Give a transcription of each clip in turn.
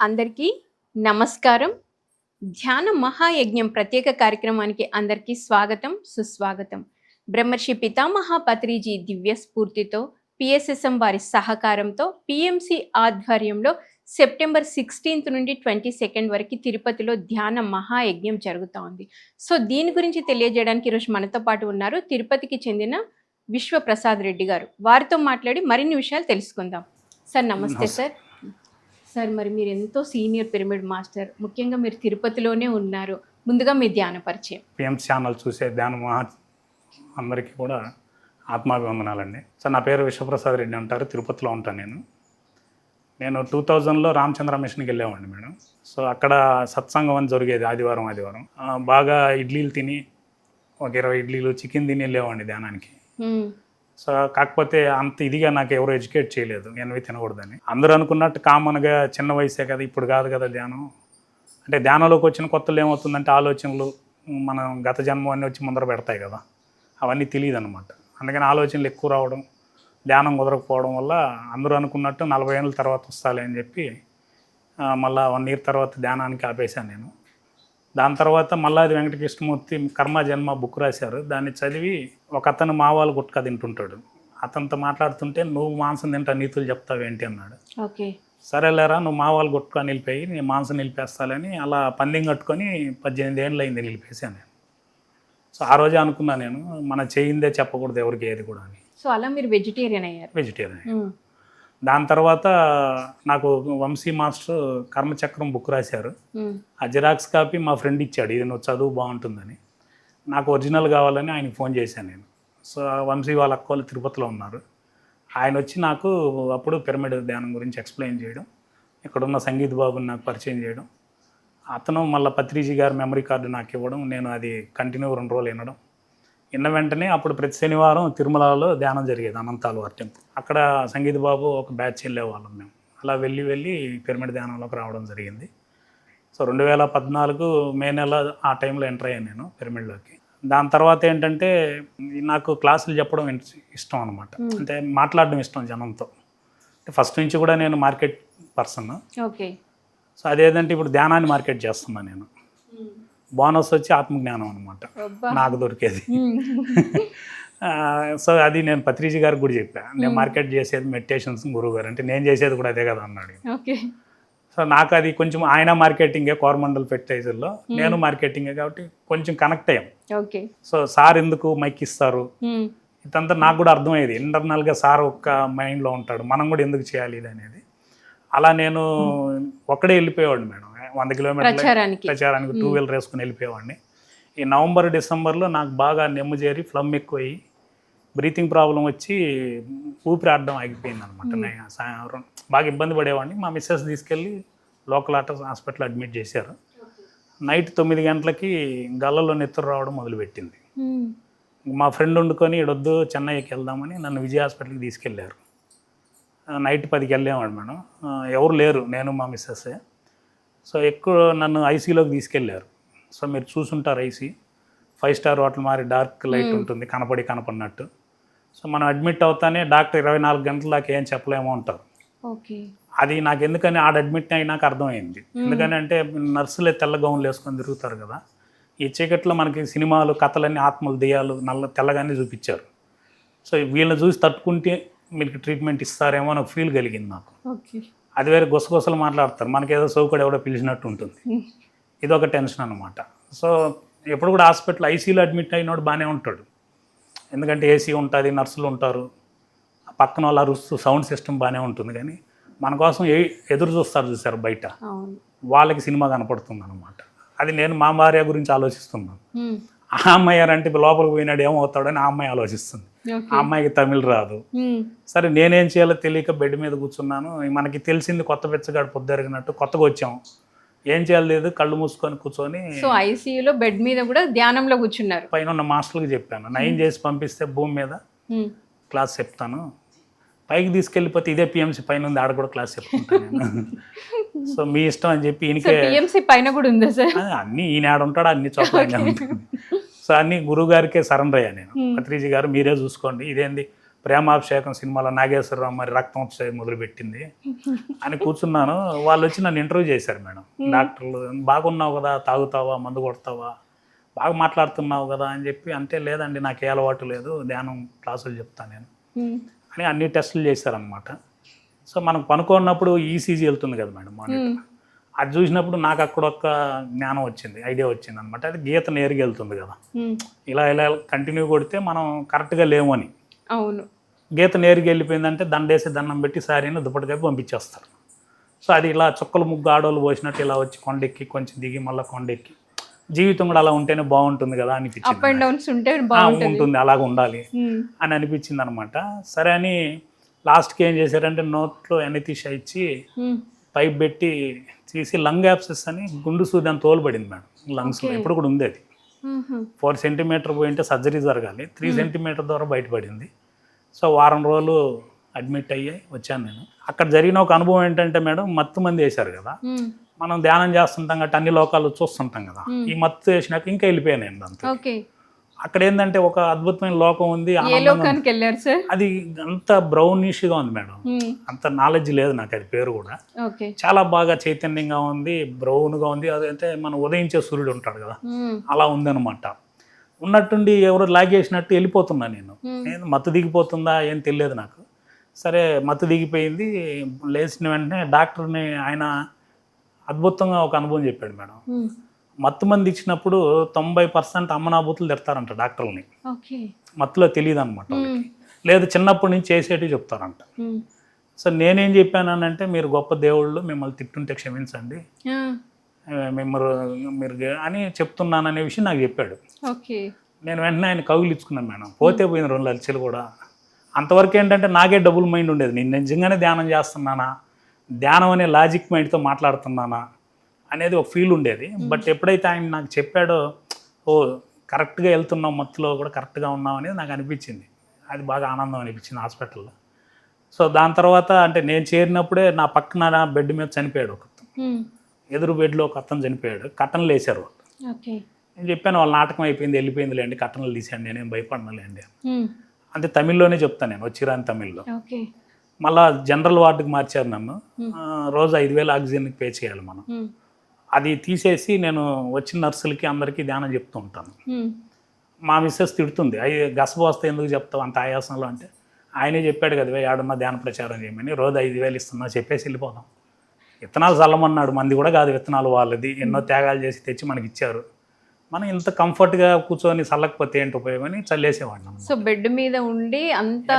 అందరికీ నమస్కారం. ధ్యాన మహాయజ్ఞం ప్రత్యేక కార్యక్రమానికి అందరికీ స్వాగతం సుస్వాగతం. బ్రహ్మర్షి పితామహ పత్రిజీ దివ్య స్ఫూర్తితో పిఎస్ఎస్ఎం వారి సహకారంతో పిఎంసి ఆధ్వర్యంలో సెప్టెంబర్ సిక్స్టీన్త్ నుండి ట్వంటీ సెకండ్ వరకు తిరుపతిలో ధ్యాన మహాయజ్ఞం జరుగుతూ ఉంది సో దీని గురించి తెలియజేయడానికి ఈరోజు మనతో పాటు ఉన్నారు తిరుపతికి చెందిన విశ్వప్రసాద్ రెడ్డి గారు. వారితో మాట్లాడి మరిన్ని విషయాలు తెలుసుకుందాం. సార్ నమస్తే. సార్. సార్ మరి మీరు ఎంతో సీనియర్ పిరమిడ్ మాస్టర్. ముఖ్యంగా మీరు తిరుపతిలోనే ఉన్నారు. ముందుగా మీ ధ్యాన పరిచయం. పిఎంస్ ఛానల్ చూసే ధ్యాన మహా అందరికీ కూడా ఆత్మాభివందనాలండి. సార్ నా పేరు విశ్వప్రసాద్ రెడ్డి అంటారు. తిరుపతిలో ఉంటాను నేను. నేను టూ థౌజండ్లో రామచంద్ర మిషన్కి వెళ్ళేవాడిని మేడం. సో అక్కడ సత్సంగం అని జరిగేది ఆదివారం ఆదివారం. బాగా ఇడ్లీలు తిని ఒక ఇరవై ఇడ్లీలు చికెన్ తిని వెళ్ళేవాడిని ధ్యానానికి. సో కాకపోతే అంత ఇదిగా నాకు ఎవరు ఎడ్యుకేట్ చేయలేదు. ఎన్వి తినకూడదని. అందరూ అనుకున్నట్టు కామన్గా చిన్న వయసే కదా ఇప్పుడు కాదు కదా ధ్యానం. అంటే ధ్యానంలోకి వచ్చిన కొత్తలో ఏమవుతుందంటే ఆలోచనలు మనం గత జన్మ అన్నీ వచ్చి ముందర పెడతాయి కదా. అవన్నీ తెలియదు అనమాట అందుకని ఆలోచనలు ఎక్కువ రావడం ధ్యానం కుదరకపోవడం వల్ల అందరూ అనుకున్నట్టు నలభై ఏళ్ళ తర్వాత వస్తాలే అని చెప్పి మళ్ళీ మళ్ళా వన్ ఇయర్ తర్వాత ధ్యానానికి ఆపేశాను నేను. దాని తర్వాత మల్లాది వెంకటకృష్ణమూర్తి కర్మ జన్మ బుక్ రాశారు. దాన్ని చదివి ఒక అతను మావాళ్ళు గుట్కా తింటుంటాడు. అతనితో మాట్లాడుతుంటే నువ్వు మాంసం తింటా నీతులు చెప్తావేంటి అన్నాడు. ఓకే. సరేలేరా నువ్వు మావాళ్ళు గుట్కా నిలిపేయి నేను మాంసం నిలిపేస్తాలని అలా పందెం కట్టుకొని పద్దెనిమిది ఏళ్ళు అయింది నిలిపేశాను నేను. సో ఆ రోజే అనుకున్నా నేను మన చేయిందే చెప్పకూడదు ఎవరికి ఏది కూడా అని. సో అలా మీరు వెజిటేరియన్ అయ్యారు. వెజిటేరియన్. దాని తర్వాత నాకు వంశీ మాస్టర్ కర్మచక్రం బుక్ రాశారు. ఆ జిరాక్స్ కాపీ మా ఫ్రెండ్ ఇచ్చాడు. ఇది నువ్వు చదువు బాగుంటుందని. నాకు ఒరిజినల్ కావాలని ఆయనకి ఫోన్ చేశాను నేను. సో వంశీ వాళ్ళ అక్క వాళ్ళు తిరుపతిలో ఉన్నారు. ఆయన వచ్చి నాకు అప్పుడు పిరమిడ్ ధ్యానం గురించి ఎక్స్ప్లెయిన్ చేయడం ఇక్కడున్న సంగీత్ బాబుని నాకు పరిచయం చేయడం అతను మళ్ళీ పత్రిజీ గారి మెమరీ కార్డు నాకు ఇవ్వడం నేను అది కంటిన్యూ రెండు రోజులు వినడం విన్న వెంటనే అప్పుడు ప్రతి శనివారం తిరుమలలో ధ్యానం జరిగేది అనంతాలు వారి టెంపుల్ అక్కడ సంగీత్ బాబు ఒక బ్యాచ్ వెళ్ళేవాళ్ళం మేము. అలా వెళ్ళి వెళ్ళి పిరమిడ్ ధ్యానంలోకి రావడం జరిగింది. సో రెండు వేల పద్నాలుగు మే నెల ఆ టైంలో ఎంటర్ అయ్యాను నేను పిరమిడ్లోకి. దాని తర్వాత ఏంటంటే నాకు క్లాసులు చెప్పడం ఇష్టం అనమాట అంటే మాట్లాడడం ఇష్టం జనంతో. అంటే ఫస్ట్ నుంచి కూడా నేను మార్కెట్ పర్సన్. ఓకే. సో అదేంటంటే ఇప్పుడు ధ్యానాన్ని మార్కెట్ చేస్తున్నాను నేను. బోనస్ వచ్చి ఆత్మజ్ఞానం అనమాట. నాకు దొరికేది. సో అది నేను పత్రిజీ గారికి కూడా చెప్పా. నేను మార్కెట్ చేసేది మెడిటేషన్స్ గురువు గారు. అంటే నేను చేసేది కూడా అదే కదా అన్నాడు. సో నాకు అది కొంచెం ఆయన మార్కెటింగే కోరమండల్ ఫెర్టిలైజర్లో. నేను మార్కెటింగే కాబట్టి కొంచెం కనెక్ట్ అయ్యాం. ఓకే. సో సార్ ఎందుకు మైక్ ఇస్తారు. ఇదంతా నాకు కూడా అర్థమయ్యేది. ఇంటర్నల్గా సార్ ఒక్క మైండ్లో ఉంటాడు. మనం కూడా ఎందుకు చేయాలి ఇది అనేది. అలా నేను ఒక్కడే వెళ్ళిపోయేవాడు మేడం. వంద కిలోమీటర్లు ప్రచారానికి. టూ వీలర్ వేసుకుని వెళ్ళిపోయేవాడిని. ఈ నవంబర్ డిసెంబర్లో నాకు బాగా నెమ్ము చేరి ఫ్లమ్ ఎక్కువయ్యి బ్రీతింగ్ ప్రాబ్లం వచ్చి ఊపిరి ఆడడం ఆగిపోయింది అనమాట బాగా ఇబ్బంది పడేవాడిని. మా మిస్సెస్ తీసుకెళ్ళి లోకల్ ఆట హాస్పిటల్ అడ్మిట్ చేశారు. నైట్ తొమ్మిది గంటలకి గల్లలో నెత్తురు రావడం మొదలుపెట్టింది. మా ఫ్రెండ్ వండుకొని ఈడొద్దు చెన్నైకి వెళ్దామని నన్ను విజయ హాస్పిటల్కి తీసుకెళ్ళారు. నైట్ పదికి వెళ్ళామండి మేడం. ఎవరు లేరు నేను మా మిస్సెస్ సో ఎక్కువ నన్ను ఐసీలోకి తీసుకెళ్ళారు. సో మీరు చూసుంటారు ఐసీ. ఫైవ్ స్టార్ హోటల్ మారి డార్క్ లైట్ ఉంటుంది కనపడి కనపడినట్టు. సో మనం అడ్మిట్ అవుతానే డాక్టర్ ఇరవై నాలుగు గంటల దాకా ఏం చెప్పలేమో అంటారు. ఓకే. అది నాకు ఎందుకని ఆడ అడ్మిట్ అయినాక అర్థమైంది. ఎందుకని అంటే నర్సులే తెల్ల గౌన్లు వేసుకొని తిరుగుతారు కదా. ఈ చీకట్లో మనకి సినిమాలు కథలన్నీ ఆత్మలు దెయ్యాలు నల్ల తెల్లగానే చూపించారు. సో వీళ్ళని చూసి తట్టుకుంటే మీకు ట్రీట్మెంట్ ఇస్తారేమో అని ఫీల్ కలిగింది నాకు. అది వేరే గుసగుసలు మాట్లాడతారు. మనకేదో సౌకర్యం ఎవడో పిలిచినట్టు ఉంటుంది. ఇది ఒక టెన్షన్ అనమాట సో ఎప్పుడు కూడా హాస్పిటల్ ఐసీలో అడ్మిట్ అయినోడు బాగానే ఉంటాడు. ఎందుకంటే ఏసీ ఉంటుంది నర్సులు ఉంటారు. పక్కన వాళ్ళు అరుస్తూ సౌండ్ సిస్టమ్ బాగానే ఉంటుంది కానీ మన కోసం ఏ ఎదురు చూస్తారు చూసారు బయట. వాళ్ళకి సినిమా కనపడుతుంది అనమాట అది నేను మా భార్య గురించి ఆలోచిస్తున్నాను. ఆ అమ్మాయి అంటే లోపలికి పోయినాడు ఏమవుతాడని ఆ అమ్మాయి ఆలోచిస్తుంది. ఆ అమ్మాయికి తమిళ్ రాదు. సరే నేనేం చేయాలో తెలియక బెడ్ మీద కూర్చున్నాను. మనకి తెలిసింది కొత్త బెచ్చగాడు పొద్దురిగినట్టు కొత్తగా వచ్చాం. ఏం చేయాలి లేదు కళ్ళు మూసుకొని కూర్చొని సో ఐసీయూలో బెడ్ మీద కూడా ధ్యానంలో కూర్చున్నారు. పైన ఉన్న మాస్టర్కి చెప్పాను. నయం చేసి పంపిస్తే భూమి మీద క్లాస్ చెప్తాను. పైకి తీసుకెళ్ళిపోతే ఇదే పిఎంసి పైన ఉంది ఆడ కూడా క్లాస్ చెప్తుంటాను నేను. సో మీ ఇష్టం అని చెప్పి ఈయనకే పిఎంసి పైన కూడా ఉందా సార్? అన్ని ఈయన ఆడ ఉంటాడు అన్ని చోట్ల సో అన్ని గురువు గారికే సరెండర్ అయ్యా నేను. పత్రిజీ గారు మీరే చూసుకోండి. ఇదేంది? ప్రేమాభిషేకం సినిమాలో నాగేశ్వరరావు మరి రక్తం మొదలుపెట్టింది అని కూర్చున్నాను. వాళ్ళు వచ్చి నన్ను ఇంటర్వ్యూ చేశారు మేడం. డాక్టర్లు బాగున్నావు కదా? తాగుతావా? మందు కొడతావా? బాగా మాట్లాడుతున్నావు కదా? అని చెప్పి అంటే లేదండి నాకు ఏ అలవాటు లేదు. ధ్యానం క్లాసులు చెప్తాను నేను. అని అన్ని టెస్టులు చేశారనమాట సో మనం పనుకున్నప్పుడు ఈసీజీ వెళ్తుంది కదా మేడం మానిటర్. అది చూసినప్పుడు నాకు అక్కడ ఒక జ్ఞానం వచ్చింది ఐడియా వచ్చింది అనమాట అది గీత నేరుగా వెళ్తుంది కదా ఇలా ఇలా కంటిన్యూ కొడితే మనం కరెక్ట్గా లేము అని. అవును. గీత నేరుగా వెళ్ళిపోయిందంటే దండేసి దండం పెట్టి సారీని దుప్పటికైపు పంపించేస్తారు. సో అది ఇలా చుక్కలు ముగ్గు ఆడోళ్ళు పోసినట్టు ఇలా వచ్చి కొండెక్కి కొంచెం దిగి మళ్ళీ కొండెక్కి. జీవితం కూడా అలా ఉంటేనే బాగుంటుంది కదా అనిపించింది ఉంటుంది అలాగ ఉండాలి అని అనిపించింది అనమాట సరే అని లాస్ట్కి ఏం చేశారంటే నోట్లో ఎనతీష ఇచ్చి పైప్ పెట్టి తీసి లంగ్ యాప్సెస్ అని గుండు సూది అని తోలుబడింది మేడం. లంగ్స్లో ఇప్పుడు కూడా ఉంది అది. ఫోర్ సెంటీమీటర్ పోయింటే సర్జరీ జరగాలి. త్రీ సెంటీమీటర్ ద్వారా బయటపడింది. సో వారం రోజులు అడ్మిట్ అయ్యి వచ్చాను నేను. అక్కడ జరిగిన ఒక అనుభవం ఏంటంటే మేడం మత్తు మంది వేశారు కదా. మనం ధ్యానం చేస్తుంటాం కాబట్టి అన్ని లోకాలు చూస్తుంటాం కదా. ఈ మత్తు వేసినాక ఇంకా వెళ్ళిపోయాను నేను అంతే ఓకే. అక్కడ ఏంటంటే ఒక అద్భుతమైన లోకం ఉంది ఏ ఆనందంగా లోకానికి వెళ్ళారు సార్? అది అంత బ్రౌనిష్గా ఉంది మేడం. అంత నాలెడ్జ్ లేదు నాకు అది పేరు కూడా. చాలా బాగా చైతన్యంగా ఉంది బ్రౌన్గా ఉంది. అదంటే మనం ఉదయించే సూర్యుడు ఉంటాడు కదా. అలా ఉందన్నమాట. ఉన్నట్టుండి ఎవరు లాగేసినట్టు వెళ్ళిపోతున్నా నేను. నేను మత్తు దిగిపోతుందా? ఏం తెలియదు నాకు. సరే మత్తు దిగిపోయింది. లేచిన వెంటనే డాక్టర్ని ఆయన అద్భుతంగా ఒక అనుభవం చెప్పాడు మేడం. మత్తు మంది ఇచ్చినప్పుడు తొంభై పర్సెంట్ అమ్మనాభూతులు తిడతారంట డాక్టర్ని ఓకే. మత్తులో తెలియదు అనమాట లేదు చిన్నప్పటి నుంచి చేసేటివి చెప్తారంట. సో నేనేం చెప్పానంటే మీరు గొప్ప దేవుళ్ళు మిమ్మల్ని తిట్టుంటే క్షమించండి. మిమ్మల్ని మీరు అని చెప్తున్నాననే విషయం నాకు చెప్పాడు. నేను వెంటనే ఆయన కవులు ఇచ్చుకున్నాను మేడం. పోతే పోయిన రెండు లక్షలు కూడా. అంతవరకు ఏంటంటే నాకే డబుల్ మైండ్ ఉండేది. నేను నిజంగానే ధ్యానం చేస్తున్నానా? ధ్యానం అనే లాజిక్ మైండ్తో మాట్లాడుతున్నానా? అనేది ఒక ఫీల్ ఉండేది. బట్ ఎప్పుడైతే ఆయన నాకు చెప్పాడో ఓ కరెక్ట్గా వెళ్తున్నాం మత్తులో కూడా కరెక్ట్గా ఉన్నాం అనేది నాకు అనిపించింది. అది బాగా ఆనందం అనిపించింది హాస్పిటల్లో సో దాని తర్వాత అంటే నేను చేరినప్పుడే నా పక్కన నా బెడ్ మీద చనిపోయాడు ఒక ఎదురు బెడ్లో ఒక అతను చనిపోయాడు. కట్టన్లు వేశారు ఓకే. నేను చెప్పాను వాళ్ళ నాటకం అయిపోయింది వెళ్ళిపోయింది లేండి కట్టనలు తీసేయండి నేనేం భయపడనులేండి. అంటే తమిళ్ళోనే చెప్తాను నేను వచ్చిరాని తమిళ్ళో. మళ్ళా జనరల్ వార్డుకి మార్చారు నన్ను. రోజు ఐదు వేలు ఆక్సిజన్కి పే చేయాలి మనం. అది తీసేసి నేను వచ్చిన నర్సులకి అందరికీ ధ్యానం చెప్తూ ఉంటాను. మా మిస్సెస్ తిడుతుంది అయ్యి గసబోస్తే ఎందుకు చెప్తావు అంత ఆయాసంలో? అంటే ఆయనే చెప్పాడు కదా "వే, ఆడున్న ధ్యాన ప్రచారం చేయమని రోజు ఐదు వేలు ఇస్తున్నా చెప్పేసి వెళ్ళిపోదాం. విత్తనాలు చల్లమన్నాడు మంది కూడా కాదు విత్తనాలు వాళ్ళది ఎన్నో త్యాగాలు చేసి తెచ్చి మనకి ఇచ్చారు. మనం ఇంత కంఫర్ట్గా కూర్చొని చల్లకపోతే ఏంటి ఉపయోగం అని చల్లేసేవాడిని సో బెడ్ మీద ఉండి అంత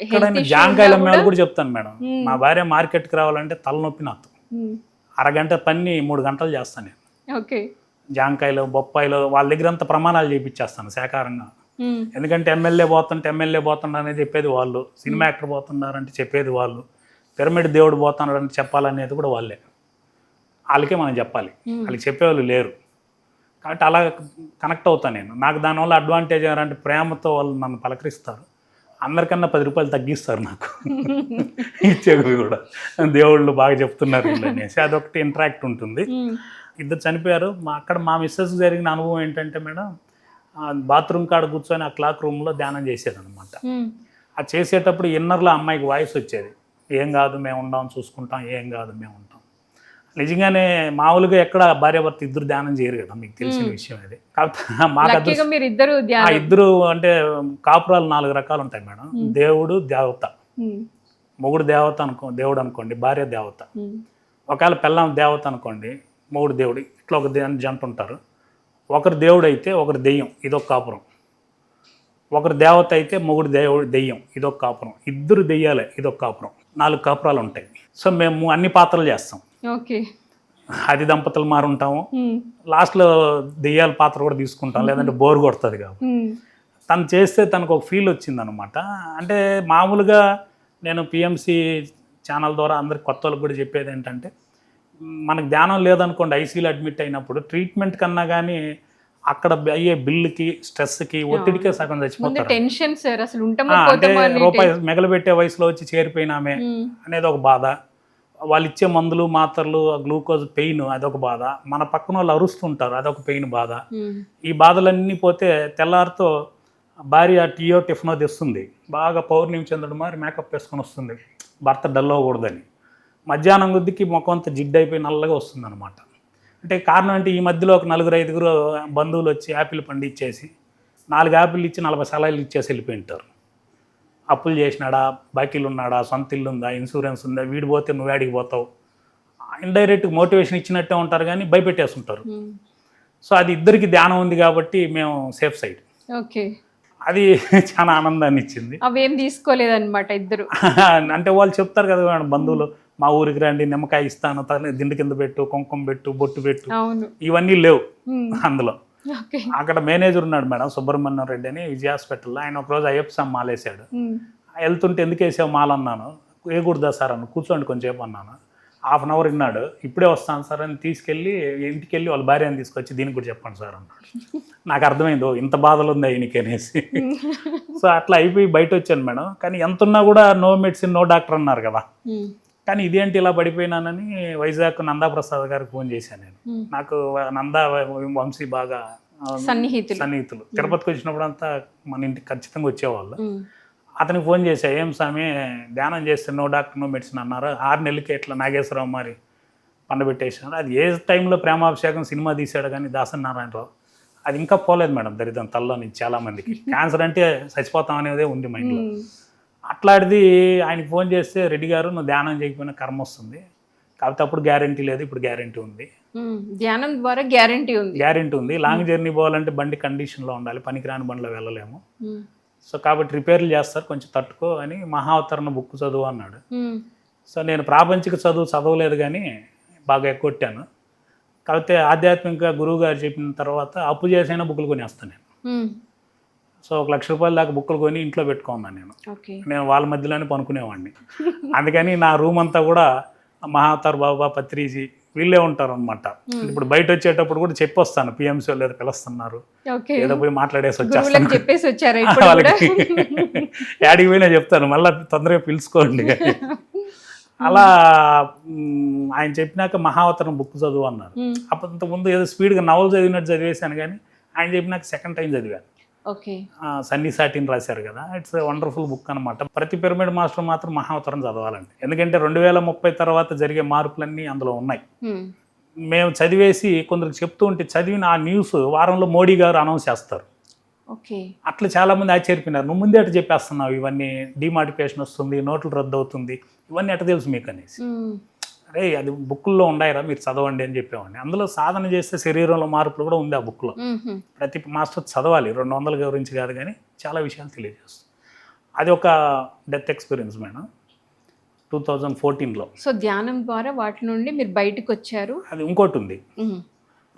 ఎక్కడైనా జాంకాయలు అమ్మేవాళ్ళు కూడా- చెప్తాను మేడం. మా భార్య మార్కెట్కి రావాలంటే తలనొప్పి నాకు. ఉమ్, అరగంట పని మూడు గంటలు చేస్తాను నేను. ఓకే. జాంకాయలు బొప్పాయిలు వాళ్ళ దగ్గర అంత ప్రమాణాలు చేయించేస్తాను శాకారంగా ఉమ్, ఎందుకంటే ఎమ్మెల్యే పోతుంటే ఎమ్మెల్యే పోతుండ అనేది చెప్పేది వాళ్ళు. సినిమా యాక్టర్ పోతున్నారంటే చెప్పేది వాళ్ళు. పిరమిడ్ దేవుడు పోతున్నాడు అని చెప్పాలనేది కూడా వాళ్ళే. వాళ్ళకే మనం చెప్పాలి. వాళ్ళకి చెప్పేవాళ్ళు లేరు. కాబట్టి అలా కనెక్ట్ అవుతాను నేను. నాకు దానివల్ల అడ్వాంటేజ్ ఏంటంటే ప్రేమతో వాళ్ళు నన్ను పలకరిస్తారు. అందరికన్నా పది రూపాయలు తగ్గిస్తారు నాకు. ఇచ్చేవి కూడా. దేవుళ్ళు బాగా చెప్తున్నారు అనేసి. అదొకటి ఇంటరాక్ట్ ఉంటుంది. ఇద్దరు చనిపోయారు. మా అక్కడ మా మిస్సెస్ జరిగిన అనుభవం ఏంటంటే మేడం బాత్రూమ్ కాడ కూర్చొని ఆ క్లాక్ రూమ్లో ధ్యానం చేసేదనమాట ఆ చేసేటప్పుడు ఇన్నర్లో అమ్మాయికి వాయిస్ వచ్చేది. ఏం కాదు మేము ఉండాం చూసుకుంటాం ఏం కాదు మేము నిజంగానే మామూలుగా ఎక్కడ భార్యాభర్త ఇద్దరు ధ్యానం చేయరు కదా మీకు తెలిసిన విషయం అది. కాకపోతే మాకు ఇద్దరు ఆ ధ్యానం. ఇద్దరు అంటే కాపురాలు నాలుగు రకాలు ఉంటాయి మేడం. దేవుడు దేవత. మొగుడు దేవత అనుకో దేవుడు అనుకోండి భార్య దేవత. ఒకవేళ పెళ్ళాం దేవత అనుకోండి మొగుడు దేవుడు ఇట్లా ఒక జంట ఉంటారు. ఒకరు దేవుడు అయితే ఒకరు దెయ్యం ఇదొక కాపురం. ఒకరు దేవత అయితే మొగుడు దేవుడు దెయ్యం ఇదొక కాపురం. ఇద్దరు దెయ్యాలే ఇదొక కాపురం. నాలుగు కాపురాలు ఉంటాయి. సో మేము అన్ని పాత్రలు చేస్తాం. ఓకే. అది దంపతులు మారుంటాము. ఉమ్, లాస్ట్లో దెయ్యాల పాత్ర కూడా తీసుకుంటాం. లేదంటే బోర్ కొడుతుంది కాబట్టి. తను చేస్తే తనకు ఒక ఫీల్ వచ్చిందనమాట అంటే మామూలుగా నేను పిఎంసి ఛానల్ ద్వారా అందరికి కొత్త వాళ్ళకి కూడా చెప్పేది ఏంటంటే మనకు ధ్యానం లేదనుకోండి ఐసీలో అడ్మిట్ అయినప్పుడు ట్రీట్మెంట్ కన్నా కానీ అక్కడ అయ్యే బిల్లుకి స్ట్రెస్కి ఒత్తిడికే సగం చచ్చిపోతారు. ఉంటామో రూపాయి మెగలబెట్టే వయసులో వచ్చి చేరిపోయినామే అనేది ఒక బాధ. వాళ్ళు ఇచ్చే మందులు మాత్రలు గ్లూకోజ్ పెయిన్ అదొక బాధ. మన పక్కన వాళ్ళు అరుస్తుంటారు అదొక పెయిన్ బాధ. ఈ బాధలన్నీ పోతే తెల్లారితో భార్య టీయో టిఫినో తెస్తుంది. బాగా పౌర్ణమి చంద్రుడు మరి మేకప్ వేసుకొని వస్తుంది. భర్త డల్ అవ్వకూడదని. మధ్యాహ్నం కొద్దికి ముఖం అంతా జిడ్డు అయిపోయి నల్లగా వస్తుంది అనమాట అంటే కారణం అంటే ఈ మధ్యలో ఒక నలుగురు ఐదుగురు బంధువులు వచ్చి యాపిల్ పండు ఇచ్చేసి నాలుగు యాపిల్ ఇచ్చి నలభై సలాయిలు ఇచ్చేసి వెళ్ళిపోయి ఉంటారు. అప్పులు చేసినాడా బాకీలు ఉన్నాడా సొంత ఇల్లు ఉందా ఇన్సూరెన్స్ ఉందా వీడి పోతే నువ్వు ఆడికి పోతావు. ఇండైరెక్ట్ మోటివేషన్ ఇచ్చినట్టే ఉంటారు కానీ భయపెట్టేస్తుంటారు. సో అది ఇద్దరికి ధ్యానం ఉంది కాబట్టి మేము సేఫ్ సైడ్ ఓకే అది చాలా ఆనందాన్ని ఇచ్చింది. అవేం తీసుకోలేదన్నమాట ఇద్దరు. అంటే వాళ్ళు చెప్తారు కదా మేడం బంధువులు మా ఊరికి రండి నిమ్మకాయ ఇస్తాను దిండు కింద పెట్టు కుంకుమ పెట్టు బొట్టు పెట్టు. ఇవన్నీ లేవు ఉమ్, అందులో. అక్కడ మేనేజర్ ఉన్నాడు మేడం సుబ్రహ్మణ్యం రెడ్డి అని విజయ హాస్పిటల్లో. ఆయన ఒకరోజు అయ్యప్ప ఉమ్, వెళ్తుంటే ఎందుకు వేసావు మాల అన్నాను వేయకూడదా సార్ అన్న కూర్చోండి కొంచెంసేపు అన్నాను. హాఫ్ అన్ అవర్ విన్నాడు. ఇప్పుడే వస్తాను సార్ అని తీసుకెళ్ళి ఇంటికి వెళ్ళి వాళ్ళ భార్యని తీసుకొచ్చి దీనికి కూడా చెప్పండి సార్ అన్నాడు. నాకు అర్థమైందో ఇంత బాధలు ఉంది ఆయనకి అనేసి. సో అట్లా అయిపోయి బయట వచ్చాను మేడం. కానీ ఎంత ఉన్నా కూడా నో మెడిసిన్ నో డాక్టర్ అన్నారు కదా. కానీ ఇదేంటి ఇలా పడిపోయినానని వైజాగ్ నందాప్రసాద్ గారికి ఫోన్ చేశాను నేను. నాకు నందా వంశీ బాగా సన్నిహితులు. సన్నిహితులు. తిరుపతికి వచ్చినప్పుడు అంతా మన ఇంటికి ఖచ్చితంగా వచ్చేవాళ్ళు. అతనికి ఫోన్ చేశా ఏం స్వామి ధ్యానం చేస్తే నో డాక్టర్ నో మెడిసిన్ అన్నారు. ఆరు నెలలకి ఎట్లా నాగేశ్వరరావు మరి పండబెట్టేసినారు అది ఏ టైంలో ప్రేమాభిషేకం సినిమా తీశాడు కానీ దాసన్ నారాయణరావు? అది ఇంకా పోలేదు మేడం దరిద్రం తల్లో నుంచి చాలా మందికి. క్యాన్సర్ అంటే చచ్చిపోతాం అనేదే ఉంది మైండ్లో. అట్లాంటిది ఆయనకి ఫోన్ చేస్తే రెడ్డి గారు నువ్వు ధ్యానం చేయకపోయినా కర్మ వస్తుంది. కాకపోతే అప్పుడు గ్యారంటీ లేదు ఇప్పుడు గ్యారంటీ ఉంది. ధ్యానం ద్వారా గ్యారంటీ ఉంది. గ్యారంటీ ఉంది. లాంగ్ జర్నీ పోవాలంటే బండి కండిషన్లో ఉండాలి పనికిరాని బండిలో వెళ్ళలేము. సో కాబట్టి రిపేర్లు చేస్తారు కొంచెం తట్టుకో అని మహావతరణ బుక్ చదువు అన్నాడు. సో నేను ప్రాపంచిక చదువు చదవలేదు కానీ బాగా ఎక్కొట్టాను కాకపోతే ఆధ్యాత్మిక గురువు గారు చెప్పిన తర్వాత అప్పు చేసైనా బుక్కులు కొనేస్తాను నేను. సో ఒక లక్ష రూపాయల దాకా బుక్కులు కొని ఇంట్లో పెట్టుకున్నాను నేను. నేను వాళ్ళ మధ్యలోనే పనుకునేవాడిని. అందుకని నా రూమ్ అంతా కూడా మహావతార్ బాబా పత్రిజీ వీళ్ళే ఉంటారు అనమాట ఇప్పుడు బయట వచ్చేటప్పుడు కూడా చెప్పొస్తాను పిఎంసీ వాళ్ళు ఏదో పిలుస్తున్నారు. ఏదో పోయి మాట్లాడేసి వచ్చేస్తాను. చెప్పేసి వచ్చారా వాళ్ళకి యాడికి పోయినా చెప్తాను మళ్ళీ తొందరగా పిలుచుకోండి అలా ఆయన చెప్పినాక మహావతరం బుక్ చదువు అన్నారు. ఉమ్, అప్పుడు ముందు ఏదో స్పీడ్గా నవల్ చదివినట్టు చదివేశాను కానీ ఆయన చెప్పినాక సెకండ్ టైం చదివాను. సన్నీ సాటిన్ రాశారు కదా. ఇట్స్ వండర్ఫుల్ బుక్ అనమాట ప్రతి పిరమిడ్ మాస్టర్ మాత్రం మహావతరం చదవాలండి. ఎందుకంటే రెండు వేల ముప్పై తర్వాత జరిగే మార్పులన్నీ అందులో ఉన్నాయి. మేము చదివేసి కొందరికి చెప్తూ ఉంటే చదివిన ఆ న్యూస్ వారంలో మోడీ గారు అనౌన్స్ చేస్తారు. అట్లా చాలామంది ఆశ్చర్యపోయినారు. నువ్వు ముందే అటు చెప్పేస్తున్నావు ఇవన్నీ డిమాటిఫికేషన్ వస్తుంది నోట్లు రద్దు అవుతుంది ఇవన్నీ ఎట్ట తెలుసు మీకు అనేసి అరే అది బుక్కుల్లో ఉండాయిరా మీరు చదవండి అని చెప్పేవాడిని. అందులో సాధన చేస్తే శరీరంలో మార్పులు కూడా ఉంది ఆ బుక్లో. ప్రతి మాస్టర్ చదవాలి రెండు వందల గురించి కాదు కానీ చాలా విషయాలు తెలియజేస్తుంది. అది ఒక death experience madam two thousand ఫోర్టీన్లో. సో ధ్యానం ద్వారా వాటి నుండి మీరు బయటకు వచ్చారు. అది ఇంకోటి ఉంది.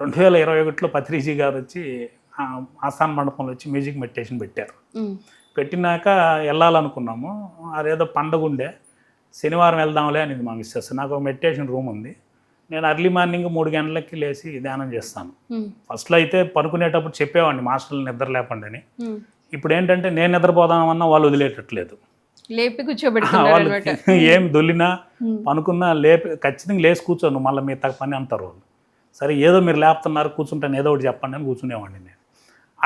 రెండు వేల ఇరవై ఒకటిలో పత్రిజీ గారు వచ్చి ఆస్థాన్ మండపంలో వచ్చి మ్యూజిక్ మెడిటేషన్ పెట్టారు. పెట్టినాక వెళ్ళాలనుకున్నాము. అదేదో పండగ ఉండే శనివారం వెళ్దాంలే అనేది మా మిస్సెస్ నాకు ఒక మెడిటేషన్ రూమ్ ఉంది. నేను అర్లీ మార్నింగ్ మూడు గంటలకి లేచి ధ్యానం చేస్తాను. ఫస్ట్లో అయితే పనుకునేటప్పుడు చెప్పేవాడిని మాస్టర్లు నిద్ర లేపండి అని. ఇప్పుడు ఏంటంటే నేను నిద్రపోదామన్నా వాళ్ళు వదిలేటట్లేదు. లేపి అనమాట ఏం దొల్లినా పనుకున్నా లేపి ఖచ్చితంగా లేచి కూర్చోను. మళ్ళీ మీ తగ్గ పని అంటారు వాళ్ళు. సరే ఏదో మీరు లేపుతున్నారు కూర్చుంటాను ఏదో ఒకటి చెప్పండి అని కూర్చునేవాడిని నేను.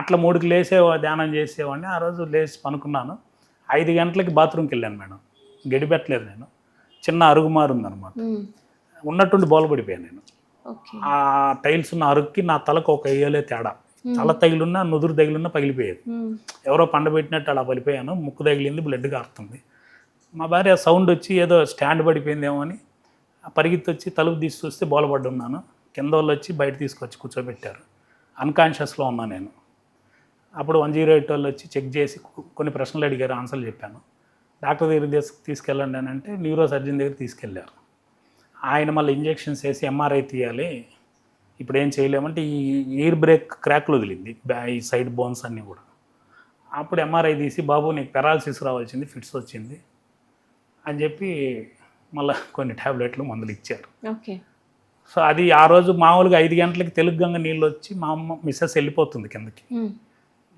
అట్లా మూడుకి లేసే ధ్యానం చేసేవాడిని. ఆ రోజు లేచి పనుకున్నాను. ఐదు గంటలకి బాత్రూమ్కి వెళ్ళాను మేడం. గడిపెట్టలేదు నేను. చిన్న అరుగుమారు ఉందన్నమాట ఉమ్, ఉన్నట్టుండి బోలపడిపోయాను నేను. ఓకే. ఆ టైల్స్ ఉన్న అరుగుకి నా తలకు ఒక వేయలే తేడా. తల తగిలిన్నా నుదురు తగిలిన్నా పగిలిపోయేది. ఎవరో పండబెట్టినట్టు అలా పడిపోయాను ముక్కు తగిలింది బ్లడ్ కారుతుంది మా భార్య సౌండ్ వచ్చి ఏదో స్టాండ్ పడిపోయిందేమో అని ఆ పరిగెత్తి వచ్చి తలుపు తీసి చూస్తే ఉన్నాను. కింద వాళ్ళు వచ్చి బయట తీసుకొచ్చి కూర్చోబెట్టారు. అన్కాన్షియస్లో ఉన్నా నేను. అప్పుడు వన్ జీరో ఎయిట్ వాళ్ళు వచ్చి చెక్ చేసి కొన్ని ప్రశ్నలు అడిగారు ఆన్సర్లు చెప్పాను. డాక్టర్ దగ్గర తీసు తీసుకెళ్ళండి అని అంటే న్యూరో సర్జన్ దగ్గర తీసుకెళ్ళారు. ఆయన మళ్ళీ ఇంజెక్షన్స్ వేసి ఎంఆర్ఐ తీయాలి. ఇప్పుడు ఏం చేయలేమంటే ఈ ఎయిర్ బ్రేక్ క్రాక్లు వదిలింది బ్యా- ఈ సైడ్ బోన్స్ అన్నీ కూడా. అప్పుడు ఎంఆర్ఐ తీసి బాబు నీకు పెరాలసిస్ రావాల్సింది ఫిట్స్ వచ్చింది అని చెప్పి మళ్ళీ కొన్ని ట్యాబ్లెట్లు మందులు ఇచ్చారు. ఓకే. సో అది ఆ రోజు మామూలుగా ఐదు గంటలకి తెలుగు గంగ నీళ్ళు వచ్చి మా అమ్మ మిస్సెస్ వెళ్ళిపోతుంది కిందకి.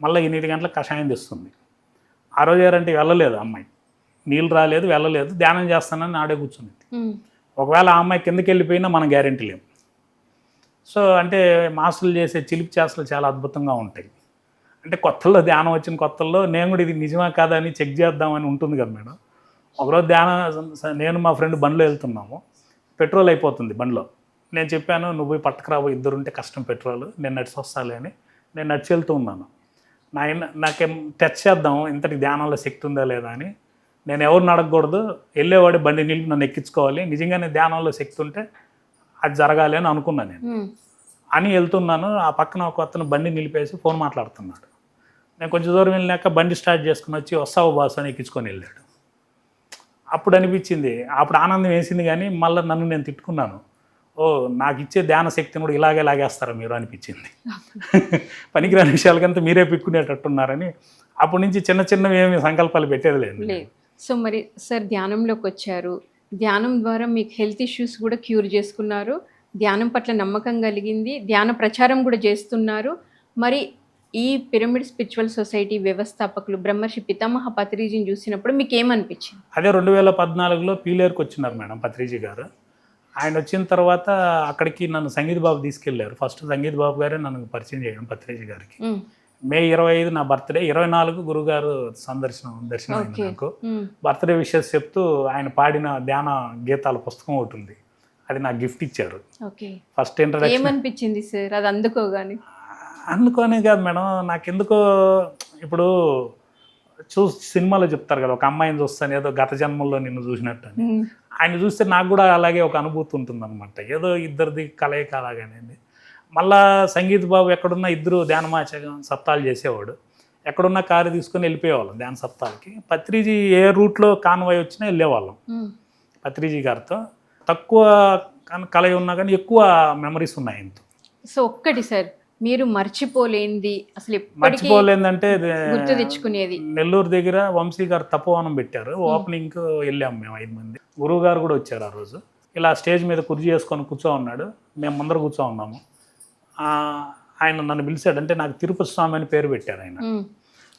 మళ్ళీ ఎనిమిది గంటలకు కషాయం తెస్తుంది. ఆ రోజు ఏంటంటే వెళ్ళలేదు అమ్మాయి. నీళ్ళు రాలేదు వెళ్ళలేదు ధ్యానం చేస్తానని ఆడే కూర్చుంది ఒకవేళ ఆ అమ్మాయి కిందకి వెళ్ళిపోయినా మనం గ్యారెంటీ లేము. సో అంటే మాస్టర్లు చేసే చిలిపి చేసలు చాలా అద్భుతంగా ఉంటాయి. అంటే కొత్తల్లో ధ్యానం వచ్చిన కొత్తల్లో నేను కూడా ఇది నిజమా కాదా అని చెక్ చేద్దామని ఉంటుంది కదా మేడం. ఒకరోజు ధ్యానం నేను మా ఫ్రెండ్ బండిలో వెళ్తున్నాము. పెట్రోల్ అయిపోతుంది బండిలో. నేను చెప్పాను నువ్వు పోయి పట్టుకురాబో ఇద్దరు ఉంటే కష్టం పెట్రోల్ నేను నడిచి వస్తాలే అని. నేను నడిచి వెళ్తూ ఉన్నాను. నా నాకేం టచ్ చేద్దాం ఇంతటి ధ్యానంలో శక్తి ఉందా లేదా అని. నేను ఎవరిని అడగకూడదు. వెళ్ళేవాడి బండి నిలిపి నన్ను ఎక్కించుకోవాలి. నిజంగానే ధ్యానంలో శక్తి ఉంటే అది జరగాలి అని అనుకున్నాను నేను. అని వెళ్తున్నాను. ఆ పక్కన ఒక అతను బండి నిలిపేసి ఫోన్ మాట్లాడుతున్నాడు. నేను కొంచెం దూరం వెళ్ళాక బండి స్టార్ట్ చేసుకుని వచ్చి వస్తావు బాస్ అని ఎక్కించుకొని వెళ్ళాడు. అప్పుడు అనిపించింది. అప్పుడు ఆనందం వేసింది కానీ మళ్ళీ నన్ను నేను తిట్టుకున్నాను. ఓ నాకు ఇచ్చే ధ్యాన శక్తిని కూడా ఇలాగే లాగేస్తారా మీరు అనిపించింది. పనికిరాని విషయాలకంతా మీరే పిక్కునేటట్టున్నారని అప్పటి నుంచి చిన్న చిన్నవి ఏమి సంకల్పాలు పెట్టేది లేదు. సో మరి సార్ ధ్యానంలోకి వచ్చారు. ధ్యానం ద్వారా మీకు హెల్త్ ఇష్యూస్ కూడా క్యూర్ చేసుకున్నారు. ధ్యానం పట్ల నమ్మకం కలిగింది. ధ్యాన ప్రచారం కూడా చేస్తున్నారు. మరి ఈ పిరమిడ్ స్పిరిచువల్ సొసైటీ వ్యవస్థాపకులు బ్రహ్మర్షి పితామహ పత్రిజీని చూసినప్పుడు మీకు ఏమనిపించింది అదే రెండు వేల పద్నాలుగులో పీలేరుకి వచ్చినారు మేడం పత్రిజీ గారు. ఆయన వచ్చిన తర్వాత అక్కడికి నన్ను సంగీత్ బాబు తీసుకెళ్ళారు. ఫస్ట్ సంగీత్ బాబు గారే నన్ను పరిచయం చేయడం పత్రిజీ గారికి. మే ఇరవై ఐదు నా బర్త్డే. ఇరవై నాలుగు గురుగారు సందర్శనం దర్శనం అయింది. నాకు. బర్త్డే విషయస్ చెప్తూ ఆయన పాడిన ధ్యాన గీతాల పుస్తకం ఒకటి ఉంది. అది నాకు గిఫ్ట్ ఇచ్చారు. ఫస్ట్ ఇంట్రడక్షన్ ఏమనిపించింది సార్? అది అందుకోగానే అనుకోనే కాదు మేడం. నాకెందుకో ఇప్పుడు చూ సినిమాలో చెప్తారు కదా ఒక అమ్మాయిని చూస్తాను ఏదో గత జన్మల్లో నిన్ను చూసినట్టు అని. ఆయన చూస్తే నాకు కూడా అలాగే ఒక అనుభూతి ఉంటుందన్నమాట. ఏదో ఇద్దరిది కలయిక అలాగనేది. మళ్ళా సంగీత్ బాబు ఎక్కడున్నా ఇద్దరు ధ్యానమాచకం సప్తాలు చేసేవాడు. ఎక్కడున్నా కారు తీసుకొని వెళ్ళిపోయేవాళ్ళం ధ్యాన సప్తాలకి. పత్రిజీ ఏ రూట్లో కాన్వాయ్ వచ్చినా వెళ్ళేవాళ్ళం. పత్రిజీ గారితో. తక్కువ కలయి ఉన్నా కానీ ఎక్కువ మెమరీస్ ఉన్నాయి ఆయనతో సో ఒక్కటి సార్ మీరు మర్చిపోలేంది అసలు మర్చిపోలేదంటే ఇది గుర్తు తెచ్చుకునేది. నెల్లూరు దగ్గర వంశీ గారు తపోవనం పెట్టారు. ఓపెనింగ్ వెళ్ళాము మేము ఐదు మంది. గురువు గారు కూడా వచ్చారు ఆ రోజు. ఇలా స్టేజ్ మీద కుర్చీ చేసుకొని కూర్చో ఉన్నాడు. మేము ముందర కూర్చో ఉన్నాము. ఆయన నన్ను పిలిచాడు. అంటే నాకు తిరుపతి స్వామి అని పేరు పెట్టారు ఆయన.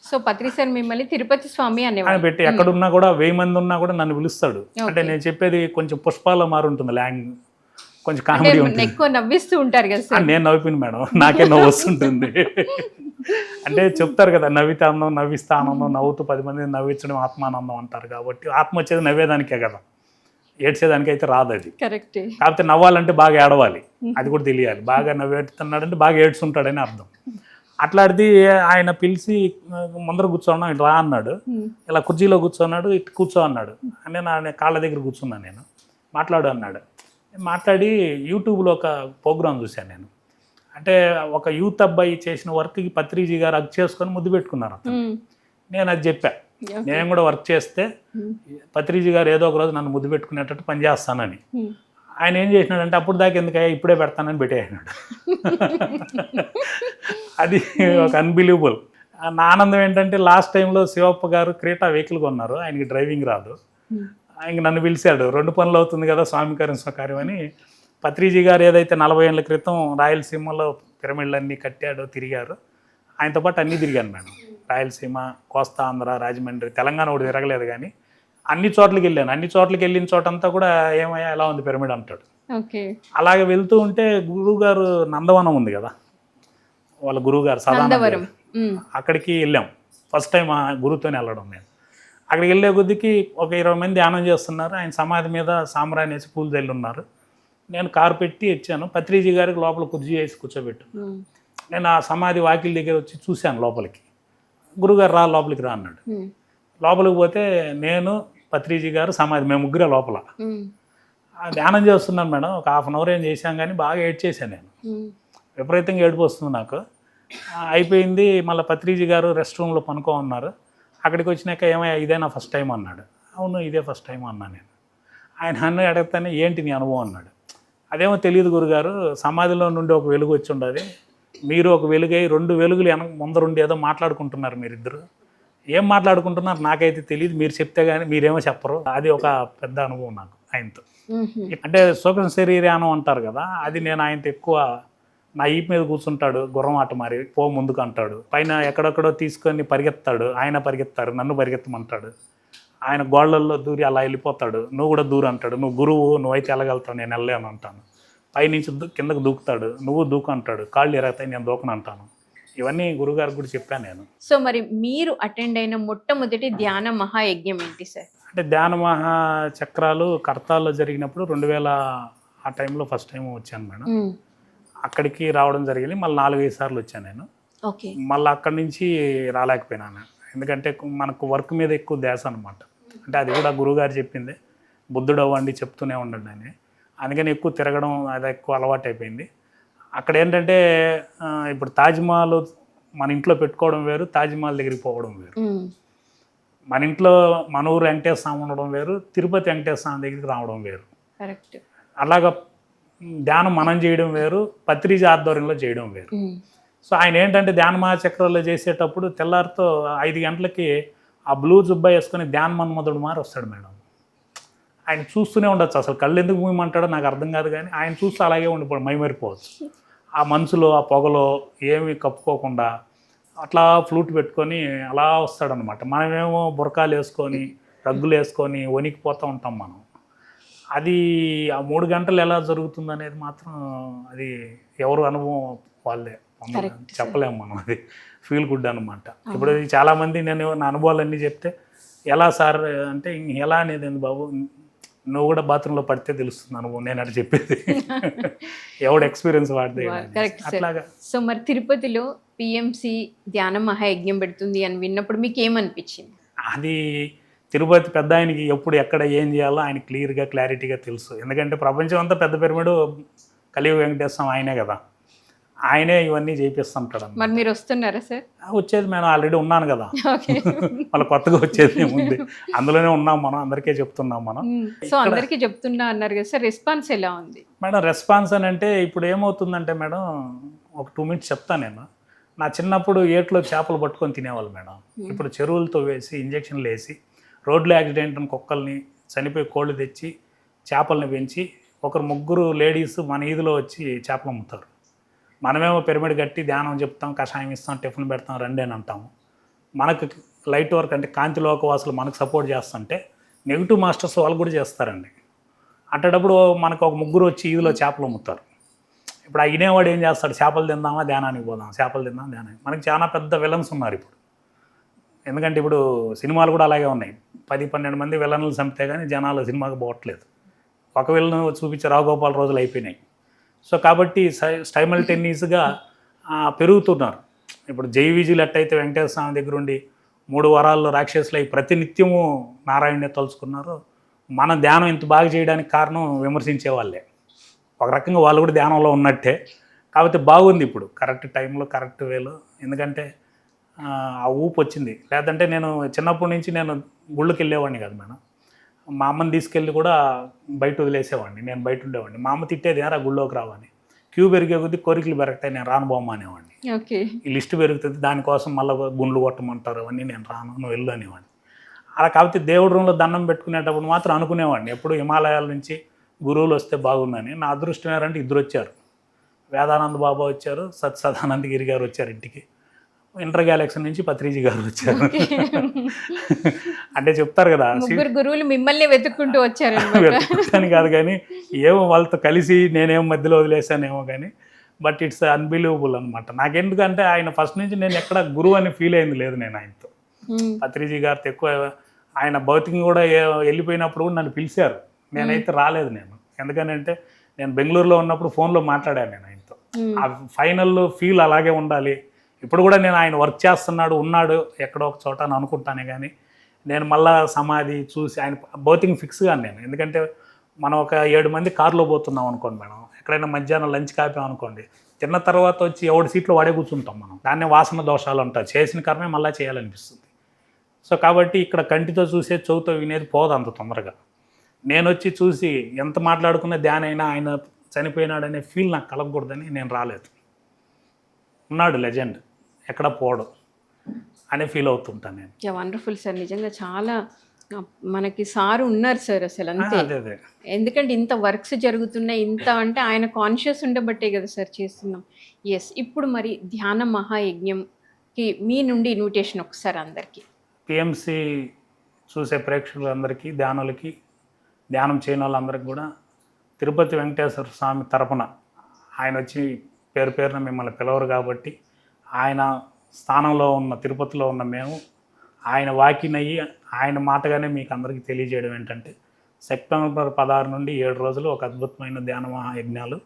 సో పత్రి సార్ మిమ్మల్ని తిరుపతి స్వామి ఆయన అనేవారు పెట్టి ఎక్కడున్నా కూడా వెయ్యి మంది ఉన్నా కూడా నన్ను పిలుస్తాడు. అంటే. నేను చెప్పేది కొంచెం పుష్పాల మారు ఉంటుంది లాంగ్ కొంచెం కామెడీ ఉంటుంది. ఎక్కువ నవ్విస్తూ ఉంటారు కదా సార్. నేను నవ్విపోయిన మేడం. నాకే నవ్వు వస్తుంటుంది. అంటే చెప్తారు కదా నవ్వితే ఆనందం నవ్విస్తే ఆనందం నవ్వుతూ పది మంది నవ్వించడం ఆత్మానందం అంటారు కాబట్టి ఆత్మ వచ్చేది నవ్వేదానికే కదా. ఏడ్చేదానికి అయితే రాదు అది కరెక్టే. కాకపోతే నవ్వాలంటే బాగా ఏడవాలి. అది కూడా తెలియాలి. బాగా నవ్వేడుతున్నాడంటే బాగా ఏడ్చుంటాడని అర్థం. అట్లాంటిది ఆయన పిలిచి ముందర కూర్చోన్నాం ఇటు రా అన్నాడు. ఇలా కుర్చీలో కూర్చోన్నాడు ఇటు కూర్చో అన్నాడు. నేను కాళ్ళ దగ్గర కూర్చున్నాను నేను. మాట్లాడు అన్నాడు. మాట్లాడి యూట్యూబ్లో ఒక ప్రోగ్రామ్ చూశాను నేను. అంటే ఒక యూత్ అబ్బాయి చేసిన వర్క్కి పత్రిజీ గారు అగ్ చేసుకొని ముద్దు పెట్టుకున్నారు అతను. నేను అది చెప్పా. ఓకే. నేను కూడా వర్క్ చేస్తే ఉమ్, పత్రిజీ గారు ఏదో ఒక రోజు నన్ను ముద్దు పెట్టుకునేటట్టు పనిచేస్తానని ఉమ్. ఆయన ఏం చేసినాడంటే అప్పుడు దాకా ఎందుకయ్యా? ఇప్పుడే పెడతానని పెట్టేసినాడు. అది ఒక అన్బిలీవబుల్ నా ఆనందం ఏంటంటే లాస్ట్ టైంలో శివప్ప గారు క్రీటా వెహికల్ కొన్నారు. ఆయనకి డ్రైవింగ్ రాదు. ఆయన నన్ను పిలిచాడు. రెండు పనులు అవుతుంది కదా స్వామి కార్యం స్వకార్యం అని. పత్రిజీ గారు ఏదైతే నలభై ఏళ్ళ క్రితం రాయలసీమలో పిరమిడ్లన్నీ కట్టాడో తిరిగారు ఆయనతో పాటు అన్నీ తిరిగాను మేడం. రాయలసీమ కోస్తా ఆంధ్ర రాజమండ్రి తెలంగాణ ఒకటి తిరగలేదు కానీ అన్ని చోట్లకి వెళ్ళాను. అన్ని చోట్లకి వెళ్ళిన చోటంతా కూడా ఏమయ్యా ఎలా ఉంది పిరమిడ్ అంటాడు. అలాగే వెళ్తూ ఉంటే గురువు గారు నందవనం ఉంది కదా? వాళ్ళ గురువు గారు సదానంద నందవరం. ఉమ్, అక్కడికి వెళ్ళాం. ఫస్ట్ టైం ఆ గురువుతోనే వెళ్ళడం నేను. అక్కడికి వెళ్ళే కొద్దికి ఒక ఇరవై మంది ధ్యానం చేస్తున్నారు. ఆయన సమాధి మీద సాంబ్రాన్ని వేసి పూలు చల్లి ఉన్నారు. నేను కారు పెట్టి ఇచ్చాను పత్రిజీ గారికి లోపల కుర్చీ వేసి కూర్చోబెట్టు నేను ఆ సమాధి వాకిల దగ్గర వచ్చి చూశాను లోపలికి. గురుగారు రా లోపలికి రా అన్నాడు. లోపలికి పోతే నేను పత్రిజీ గారు సమాధి మేము ముగ్గురే లోపల. ధ్యానం చేస్తున్నాను మేడం. ఒక హాఫ్ అన్ అవర్ ఏం చేశాం కానీ బాగా ఏడ్ చేశాను నేను విపరీతంగా ఏడుపు వస్తుంది నాకు. అయిపోయింది మళ్ళీ పత్రిజీ గారు రెస్ట్ రూమ్లో పనుకో ఉన్నారు అక్కడికి వచ్చినాక ఏమయ్యా ఇదే నా ఫస్ట్ టైం అన్నాడు. అవును ఇదే ఫస్ట్ టైం అన్నా నేను. ఆయన అన్న అడగతానే ఏంటి నీ అనుభవం అన్నాడు. అదేమో తెలియదు గురుగారు సమాధిలో నుండి ఒక వెలుగు వచ్చి ఉండదు మీరు ఒక వెలుగై రెండు వెలుగులు వెనక ముందరుండి ఏదో మాట్లాడుకుంటున్నారు మీరిద్దరు. ఏం మాట్లాడుకుంటున్నారు నాకైతే తెలియదు మీరు చెప్తే కానీ మీరేమో చెప్పరు. అది ఒక పెద్ద అనుభవం నాకు ఆయనతో. అంటే సుఖం శరీరానం అంటారు కదా అది నేను ఆయనతో ఎక్కువ నా ఈపు మీద కూర్చుంటాడు గుర్రం ఆట మారి పో ముందుకు అంటాడు. పైన ఎక్కడెక్కడో తీసుకొని పరిగెత్తాడు ఆయన పరిగెత్తారు నన్ను పరిగెత్తమంటాడు. ఆయన గోళ్ళల్లో దూరి అలా వెళ్ళిపోతాడు. నువ్వు కూడా దూరు అంటాడు నువ్వు గురువు నువ్వైతే వెళ్ళగలుగుతావు నేను వెళ్ళలేను అంటాను. పైనుంచి కిందకు దూకుతాడు. నువ్వు దూకు అంటాడు. కాళ్ళు ఎరగతాయి నేను దూకను అంటాను. ఇవన్నీ గురుగారికి కూడా చెప్పాను నేను. సో మరి మీరు అటెండ్ అయిన మొట్టమొదటి ధ్యాన మహాయజ్ఞం ఏంటి సార్? అంటే ధ్యాన మహా చక్రాలు కర్తాల్లో జరిగినప్పుడు రెండు వేల ఆ టైంలో ఫస్ట్ టైం వచ్చాను మేడం. అక్కడికి రావడం జరిగింది. మళ్ళీ నాలుగైదు సార్లు వచ్చాను నేను. ఓకే. మళ్ళీ అక్కడి నుంచి రాలేకపోయినాను. ఎందుకంటే మనకు వర్క్ మీద ఎక్కువ ధ్యాస అనమాట అంటే అది కూడా గురువుగారు చెప్పింది. బుద్ధుడు అవ్వండి చెప్తూనే ఉండండి అని. అందుకని ఎక్కువ తిరగడం అది ఎక్కువ అలవాటు అయిపోయింది. అక్కడ ఏంటంటే ఇప్పుడు తాజ్మహల్ మన ఇంట్లో పెట్టుకోవడం వేరు తాజ్మహల్ దగ్గరికి పోవడం వేరు. మన ఇంట్లో మన ఊరు వెంకటేశ్వర స్వామి ఉండడం వేరు తిరుపతి వెంకటేశ్వర స్వామి దగ్గరికి రావడం వేరు. అలాగా ధ్యానం మనం చేయడం వేరు పత్రిజ ఆధ్వర్యంలో చేయడం వేరు. సో ఆయన ఏంటంటే ధ్యాన మహాచక్రంలో చేసేటప్పుడు తెల్లారితో ఐదు గంటలకి ఆ బ్లూ జుబ్బా వేసుకొని ధ్యాన మన్మధుడు మారి వస్తాడు మేడం. ఆయన చూస్తూనే ఉండొచ్చు. అసలు కళ్ళు ఎందుకు మూయమంటాడో నాకు అర్థం కాదు కానీ ఆయన చూస్తూ అలాగే ఉండిపోడు మైమరిపోవచ్చు. ఆ మనసులో ఆ పొగలో ఏమి కప్పుకోకుండా అట్లా ఫ్లూట్ పెట్టుకొని అలా వస్తాడనమాట మనమేమో బురకాలు వేసుకొని రగ్గులు వేసుకొని వణికిపోతూ ఉంటాం మనం. అది ఆ మూడు గంటలు ఎలా జరుగుతుంది అనేది మాత్రం అది ఎవరు అనుభవం వాళ్ళే. చెప్పలేము మనం. అది ఫీల్ గుడ్ అనమాట ఇప్పుడు ఇది చాలా మంది నేను నా అనుభవాలన్నీ చెప్తే ఎలా సార్ అంటే ఇంక ఎలా అనేది బాబు? నువ్వు కూడా బాత్రూంలో పడితే తెలుస్తుంది అనుభవం నేను అటు చెప్పేది. ఎవడు ఎక్స్పీరియన్స్ వాడితే sir. అట్లాగా. సో మరి తిరుపతిలో పిఎంసి ధ్యాన మహాయజ్ఞం పెడుతుంది అని విన్నప్పుడు మీకు ఏమనిపించింది? అది తిరుపతి పెద్ద ఆయనకి ఎప్పుడు ఎక్కడ ఏం చేయాలో ఆయన క్లియర్గా క్లారిటీగా తెలుసు. ఎందుకంటే ప్రపంచం అంతా పెద్ద పిరమిడ్ కలియుగ వెంకటేశ్వరం ఆయనే కదా. ఆయనే ఇవన్నీ చేపిస్తుంటాడు మరి మీరు వస్తున్నారా సార్? వచ్చేది నేను ఆల్రెడీ ఉన్నాను కదా. మళ్ళీ కొత్తగా వచ్చేది ఏముంది? అందులోనే ఉన్నాం మనం అందరికీ చెప్తున్నాం మనం. సో అందరికీ చెప్తున్నా అన్నారు కదా సార్ రెస్పాన్స్ ఎలా ఉంది? మేడం రెస్పాన్స్ అని అంటే ఇప్పుడు ఏమవుతుందంటే మేడం ఒక టూ మినిట్స్ చెప్తాను నేను. నా చిన్నప్పుడు ఏట్లో చేపలు పట్టుకొని తినేవాళ్ళు మేడం. ఇప్పుడు చెరువులతో వేసి ఇంజక్షన్లు వేసి రోడ్లో యాక్సిడెంట్ కుక్కల్ని చనిపోయి కోళ్ళు తెచ్చి చేపల్ని పెంచి ఒకరు ముగ్గురు లేడీస్ మన ఈదిలో వచ్చి చేపలు అమ్ముతారు. మనమేమో పిరమిడ్ కట్టి ధ్యానం చెప్తాం కషాయం ఇస్తాం టిఫిన్ పెడతాం రండి అని అంటాము మనకు లైట్ వర్క్ అంటే కాంతి లోకవాసులు మనకు సపోర్ట్ చేస్తుంటే నెగిటివ్ మాస్టర్స్ వాళ్ళు కూడా చేస్తారండి. అట్టేటప్పుడు మనకు ఒక ముగ్గురు వచ్చి ఈదిలో చేపలు అమ్ముతారు. ఇప్పుడు ఆ ఇనేవాడు ఏం చేస్తాడు? చేపలు తిందామా? ధ్యానానికి పోదాం చేపలు తిందాం ధ్యానానికి. మనకి చాలా పెద్ద విలన్స్ ఉన్నారు ఇప్పుడు. ఎందుకంటే ఇప్పుడు సినిమాలు కూడా అలాగే ఉన్నాయి. పది పన్నెండు మంది విలన్లు చంపితే కానీ జనాలు సినిమాకి పోవట్లేదు. ఒక విలన్ చూపించే రావుగోపాల్ రోజులు అయిపోయినాయి. సో కాబట్టి స్టైమల్టేనియస్గా పెరుగుతున్నారు. ఇప్పుడు జై విజులు ఎట్టయితే వెంకటేశ్వర స్వామి దగ్గర ఉండి మూడు వారాల్లో రాక్షసులు అయి ప్రతినిత్యము నారాయణనే తలుచుకున్నారు. మన ధ్యానం ఇంత బాగా చేయడానికి కారణం విమర్శించే వాళ్ళే. ఒక రకంగా వాళ్ళు కూడా ధ్యానంలో ఉన్నట్టే. కాకపోతే బాగుంది ఇప్పుడు. కరెక్ట్ టైంలో కరెక్ట్ వేలో. ఎందుకంటే ఆ, ఆ ఊపు వచ్చింది. లేదంటే నేను చిన్నప్పటి నుంచి నేను గుళ్ళకి వెళ్ళేవాడిని కాదు మేడం. మా అమ్మని తీసుకెళ్ళి కూడా బయట వదిలేసేవాడిని. నేను బయట ఉండేవాడిని. మా అమ్మ తిట్టేది ఆ గుళ్ళోకి రావని క్యూ పెరిగే కొద్దీ కోరికలు పెరగతాయి నేను రాను బొమ్మ అనేవాడిని. ఓకే. ఈ లిస్ట్ పెరుగుతుంది దానికోసం మళ్ళీ గుండ్లు కొట్టమంటారు అవన్నీ నేను రాను నువ్వు వెళ్ళు అనేవాడిని. అలా కాబట్టి దేవుడి రూమ్లో దండం పెట్టుకునేటప్పుడు మాత్రం అనుకునేవాడిని. ఎప్పుడు హిమాలయాల నుంచి గురువులు వస్తే బాగుందని నా అదృష్టం ఏంటంటే ఇద్దరు వచ్చారు. వేదానంద బాబా వచ్చారు సత్ సదానంద గిరి గారు వచ్చారు ఇంటికి. ఇంటర్ గ్యాలక్సీ నుంచి పత్రిజీ గారు వచ్చారు. అంటే చెప్తారు కదా ముగ్గురు గురువులు మిమ్మల్ని వెతుక్కుంటూ వచ్చారనమాట. వెతుకుతాను కాదు కానీ ఏమో వాళ్ళతో కలిసి నేనేమో మధ్యలో వదిలేసానేమో కానీ బట్ ఇట్స్ అన్బిలీవబుల్ అనమాట నాకెందుకంటే ఆయన ఫస్ట్ నుంచి నేను ఎక్కడ గురువు అని ఫీల్ అయింది లేదు నేను ఆయనతో. పత్రిజీ గారితో ఎక్కువ ఆయన భౌతికంగా కూడా వెళ్ళిపోయినప్పుడు కూడా నన్ను పిలిచారు. నేనైతే రాలేదు నేను. ఎందుకనంటే నేను బెంగళూరులో ఉన్నప్పుడు ఫోన్లో మాట్లాడాను నేను ఆయనతో. ఆ ఫైనల్ ఫీల్ అలాగే ఉండాలి. ఇప్పుడు కూడా నేను ఆయన వర్క్ చేస్తున్నాడు ఉన్నాడు ఎక్కడో ఒక చోట అని అనుకుంటానే కానీ నేను మళ్ళా సమాధి చూసి ఆయన భౌతిక ఫిక్స్గా నేను. ఎందుకంటే మనం ఒక ఏడు మంది కారులో పోతున్నాం అనుకోండి మేడం. ఎక్కడైనా మధ్యాహ్నం లంచ్ కాపాం అనుకోండి. తిన్న తర్వాత వచ్చి ఎవడి సీట్లో వాడే కూర్చుంటాం మనం. దాన్నే వాసన దోషాలు అంటారు. చేసిన కర్మే మళ్ళీ చేయాలనిపిస్తుంది. సో కాబట్టి ఇక్కడ కంటితో చూసే చెవుతో వినేది పోదు అంత తొందరగా. నేను వచ్చి చూసి ఎంత మాట్లాడుకున్న ధ్యాన్ అయినా ఆయన చనిపోయినాడనే ఫీల్ నాకు కలగకూడదని నేను రాలేదు. ఉన్నాడు లెజెండ్. ఎక్కడ పోవడం అని ఫీల్ అవుతుంటాను నేను. వండర్ఫుల్ సార్ నిజంగా చాలా మనకి సార్ ఉన్నారు సార్ అసలు అంతే. ఎందుకంటే ఇంత వర్క్స్ జరుగుతున్నాయి ఇంత అంటే ఆయన కాన్షియస్ ఉండబట్టే కదా సార్ చేస్తున్నాం. ఎస్ ఇప్పుడు మరి ధ్యాన మహాయజ్ఞంకి మీ నుండి ఇన్విటేషన్ ఒకసారి అందరికీ. పిఎంసి చూసే ప్రేక్షకులందరికీ ధ్యానులకి ధ్యానం చేయని వాళ్ళందరికీ కూడా తిరుపతి వెంకటేశ్వర స్వామి తరపున ఆయన వచ్చి పేరు పేరున మిమ్మల్ని పిలవరు కాబట్టి ఆయన స్థానంలో ఉన్న తిరుపతిలో ఉన్న మేము ఆయన వాకినయ్యి ఆయన మాటగానే మీకు అందరికీ తెలియజేయడం ఏంటంటే సెప్టెంబర్ పదహారు నుండి ఏడు రోజులు ఒక అద్భుతమైన ధ్యాన మహాయజ్ఞాలు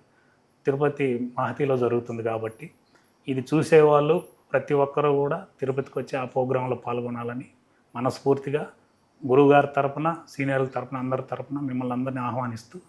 తిరుపతి మహతిలో జరుగుతుంది కాబట్టి ఇది చూసేవాళ్ళు ప్రతి ఒక్కరూ కూడా తిరుపతికి వచ్చి ఆ ప్రోగ్రాంలో పాల్గొనాలని మనస్ఫూర్తిగా గురువుగారి తరపున సీనియర్ల తరపున అందరి తరపున మిమ్మల్ని అందరినీ ఆహ్వానిస్తూ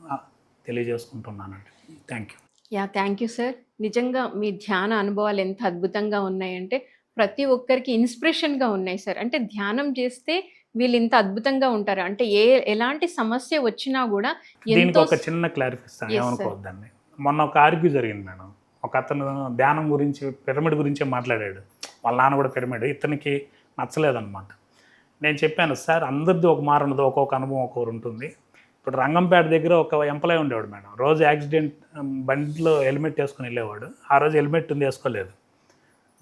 తెలియజేసుకుంటున్నానండి. Thank you. Yeah thank you sir. నిజంగా మీ ధ్యాన అనుభవాలు ఎంత అద్భుతంగా ఉన్నాయంటే ప్రతి ఒక్కరికి ఇన్స్పిరేషన్గా ఉన్నాయి సార్. అంటే ధ్యానం చేస్తే వీళ్ళు ఇంత అద్భుతంగా ఉంటారు. అంటే ఏ ఎలాంటి సమస్య వచ్చినా కూడా దీనికి ఎంతో ఒక చిన్న క్లారిఫికేషన్ Yes, sir. ఏమనుకోవద్దండి మొన్న ఒక ఆర్గ్యూ జరిగింది మేడం. ఒక అతను ధ్యానం గురించి పిరమిడ్ గురించే మాట్లాడాడు. వాళ్ళ నాన్న కూడా పిరమిడ్. ఇతనికి నచ్చలేదన్నమాట. నేను చెప్పాను సార్ అందరిది ఒక మారు ఉండదు ఒక్కొక్క అనుభవం ఒక్కొక్కరు ఉంటుంది. ఇప్పుడు రంగంపేట దగ్గర ఒక ఎంప్లాయ్ ఉండేవాడు మేడం. రోజు యాక్సిడెంట్ బండిలో హెల్మెట్ వేసుకొని వెళ్ళేవాడు. ఆ రోజు హెల్మెట్ ఉంది వేసుకోలేదు.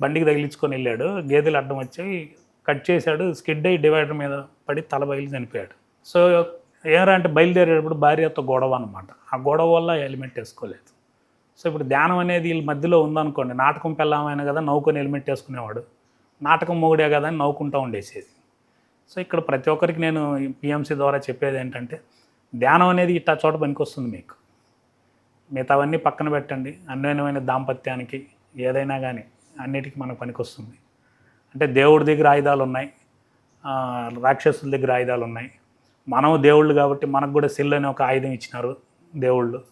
బండికి తగిలించుకొని వెళ్ళాడు. గేదెలు అడ్డం వచ్చి కట్ చేశాడు. స్కిడ్ అయ్యి డివైడర్ మీద పడి తల బయలు చనిపోయాడు. సో ఏమరా అంటే బయలుదేరేటప్పుడు భార్యతో గొడవ అనమాట ఆ గొడవ వల్ల హెల్మెట్ వేసుకోలేదు. సో ఇప్పుడు ధ్యానం అనేది వీళ్ళ మధ్యలో ఉందనుకోండి నాటకం పెళ్ళామైనా కదా నవ్వుకొని హెల్మెట్ వేసుకునేవాడు. నాటకం మొగుడే కదా అని నవ్వుకుంటూ ఉండేసేది. సో ఇక్కడ ప్రతి ఒక్కరికి నేను పిఎంసీ ద్వారా చెప్పేది ఏంటంటే ధ్యానం అనేది ఇట్టా చోట పనికొస్తుంది మీకు. మిగతావన్నీ పక్కన పెట్టండి. అన్యోన్యమైన దాంపత్యానికి ఏదైనా కానీ అన్నిటికీ మనకు పనికొస్తుంది. అంటే దేవుడి దగ్గర ఆయుధాలు ఉన్నాయి. రాక్షసుల దగ్గర ఆయుధాలు ఉన్నాయి. మనం దేవుళ్ళు కాబట్టి మనకు కూడా సెల్ అనే ఒక ఆయుధం ఇచ్చినారు దేవుళ్ళు.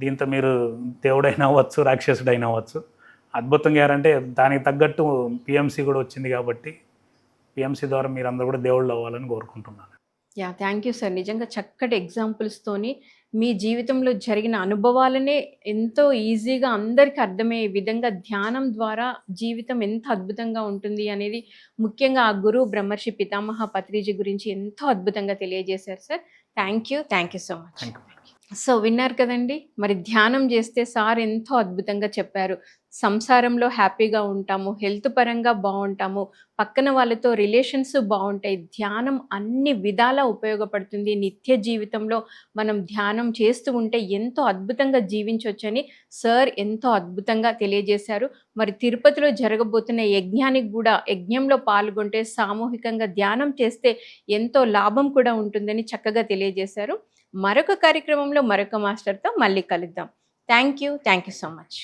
దీంతో మీరు దేవుడైనా అవ్వచ్చు రాక్షసుడైనా అవ్వచ్చు. అద్భుతంగా ఏంటంటే దానికి తగ్గట్టు పిఎంసీ కూడా వచ్చింది కాబట్టి పిఎంసీ ద్వారా మీరు అందరూ కూడా దేవుళ్ళు అవ్వాలని కోరుకుంటున్నాను. Yeah thank you sir. నిజంగా చక్కటి ఎగ్జాంపుల్స్తోని మీ జీవితంలో జరిగిన అనుభవాలనే ఎంతో ఈజీగా అందరికీ అర్థమయ్యే విధంగా ధ్యానం ద్వారా జీవితం ఎంత అద్భుతంగా ఉంటుంది అనేది ముఖ్యంగా ఆ గురువు బ్రహ్మర్షి పితామహ పత్రిజీ గురించి ఎంతో అద్భుతంగా తెలియజేశారు sir. Thank you. Thank you so much. Thank you. So విన్నారు కదండి. మరి ధ్యానం చేస్తే సార్ ఎంతో అద్భుతంగా చెప్పారు. సంసారంలో హ్యాపీగా ఉంటాము హెల్త్ పరంగా బాగుంటాము పక్కన వాళ్ళతో రిలేషన్స్ బాగుంటాయి ధ్యానం అన్ని విధాలా ఉపయోగపడుతుంది. నిత్య జీవితంలో మనం ధ్యానం చేస్తూ ఉంటే ఎంతో అద్భుతంగా జీవించవచ్చని సార్ ఎంతో అద్భుతంగా తెలియజేశారు. మరి తిరుపతిలో జరగబోతున్న యజ్ఞానికి కూడా యజ్ఞంలో పాల్గొంటే సామూహికంగా ధ్యానం చేస్తే ఎంతో లాభం కూడా ఉంటుందని చక్కగా తెలియజేశారు. మరొక కార్యక్రమంలో మరొక మాస్టర్తో మళ్ళీ కలుద్దాం. Thank you thank you so much